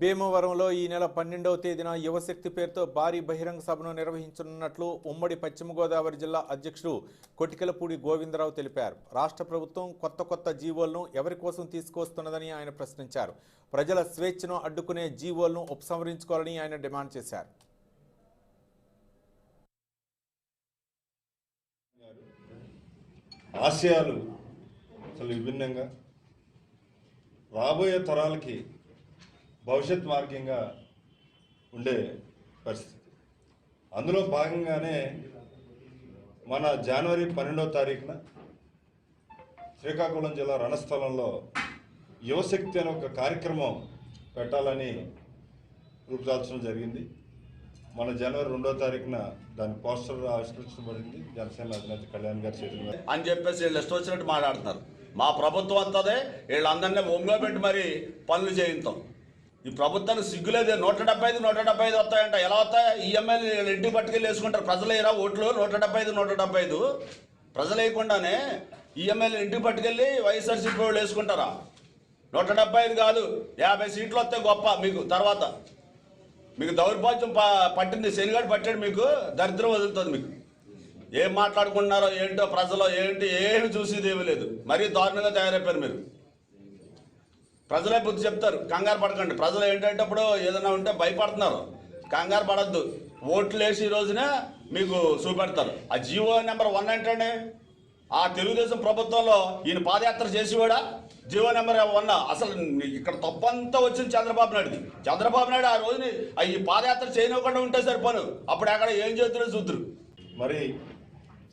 భీమవరంలో ఈ నెల పన్నెండవ తేదీన యువశక్తి పేరుతో భారీ బహిరంగ సభను నిర్వహించనున్నట్లు ఉమ్మడి పశ్చిమ గోదావరి జిల్లా అధ్యక్షుడు కొటికెలపూడి గోవిందరావు తెలిపారు. రాష్ట్ర ప్రభుత్వం కొత్త కొత్త జీవోలను ఎవరి కోసం తీసుకొస్తున్నదని ఆయన ప్రశ్నించారు. ప్రజల స్వేచ్ఛను అడ్డుకునే జీవోలను ఉపసంహరించుకోవాలని ఆయన డిమాండ్ చేశారు. ఆశయాలు అసలు విభిన్నంగా రాబోయే తరాలకి భవిష్యత్ మార్గంగా ఉండే పరిస్థితి. అందులో భాగంగానే మన జనవరి పన్నెండవ తారీఖున శ్రీకాకుళం జిల్లా రణస్థలంలో యువశక్తి అనే ఒక కార్యక్రమం పెట్టాలని రూపుదాల్చడం జరిగింది. మన జనవరి రెండో తారీఖున దాని పోస్టర్ ఆవిష్కరించబడింది. జనసేన అధినేత కళ్యాణ్ గారి చేతుల అని చెప్పేసి వీళ్ళు ఇష్టం వచ్చినట్టు మాట్లాడుతున్నారు. మా ప్రభుత్వం అంతదే వీళ్ళందరినీ ఒంగో పెట్టి మరి పనులు చేయిస్తాం ఈ ప్రభుత్వానికి సిగ్గులేదు. నూట డెబ్బై ఐదు నూట డెబ్బై ఐదు వస్తాయంట. ఎలా వస్తాయి? ఈఎంఐలు ఎమ్మెల్యే ఇంటికి పట్టుకెళ్ళి వేసుకుంటారు. ప్రజలు వేయరా ఓట్లు? నూట డెబ్బై ఐదు నూట డెబ్బై ఐదు. ప్రజలు వేయకుండానే ఈఎంఐలు ఇంటికి పట్టుకెళ్ళి వైఎస్ఆర్సీపీ వాళ్ళు వేసుకుంటారా? నూట డెబ్బై ఐదు కాదు. యాభై సీట్లు వస్తే గొప్ప మీకు. తర్వాత మీకు దౌర్భాగ్యం పట్టింది. శనిగాడు పట్టాడు మీకు. దరిద్రం వదులుతుంది మీకు. ఏం మాట్లాడుకుంటున్నారో ఏంటో ప్రజలు ఏంటి ఏమి చూసేది ఏమీ లేదు. మరీ దారుణంగా తయారైపోయారు మీరు. ప్రజలే బుద్ధి చెప్తారు. కంగారు పడకండి. ప్రజలు ఏంటంటే ఇప్పుడు ఏదైనా ఉంటే భయపడుతున్నారు. కంగారు పడద్దు. ఓట్లు వేసి ఈ రోజునే మీకు చూపెడతారు. ఆ జీవో నెంబర్ వన్ ఏంటండి? ఆ తెలుగుదేశం ప్రభుత్వంలో ఈయన పాదయాత్ర చేసేవాడా? GO number one. అసలు ఇక్కడ తప్పంతా వచ్చింది చంద్రబాబు నాయుడుది. చంద్రబాబు నాయుడు ఆ రోజుని ఈ పాదయాత్ర చేయనివ్వకుండా ఉంటే సరిపోను. అప్పుడు అక్కడ ఏం చేద్దరో చూద్దరు. మరి